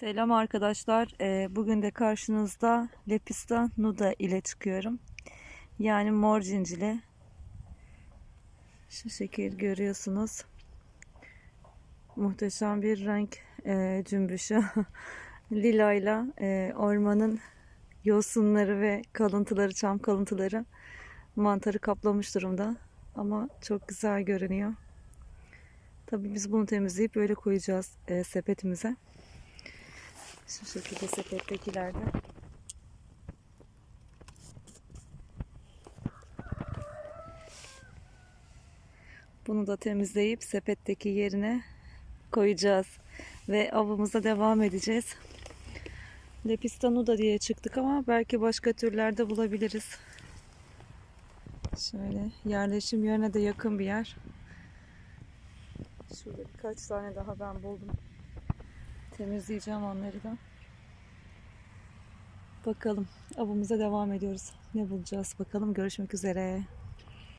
Selam arkadaşlar. Ee, bugün de karşınızda Lepista nuda ile çıkıyorum. Yani mor cincili. Şu şekil görüyorsunuz. Muhteşem bir renk e, cümbüşü. Lila ile e, ormanın yosunları ve kalıntıları, çam kalıntıları mantarı kaplamış durumda. Ama çok güzel görünüyor. Tabii biz bunu temizleyip böyle koyacağız e, sepetimize. Şu şekilde sepettekilerde. Bunu da temizleyip sepetteki yerine koyacağız. Ve avımıza devam edeceğiz. Lepistanuda diye çıktık ama belki başka türlerde bulabiliriz. Şöyle yerleşim yerine de yakın bir yer. Şurada birkaç tane daha ben buldum. Temizleyeceğim onları da. Bakalım avımıza devam ediyoruz. Ne bulacağız bakalım. Görüşmek üzere.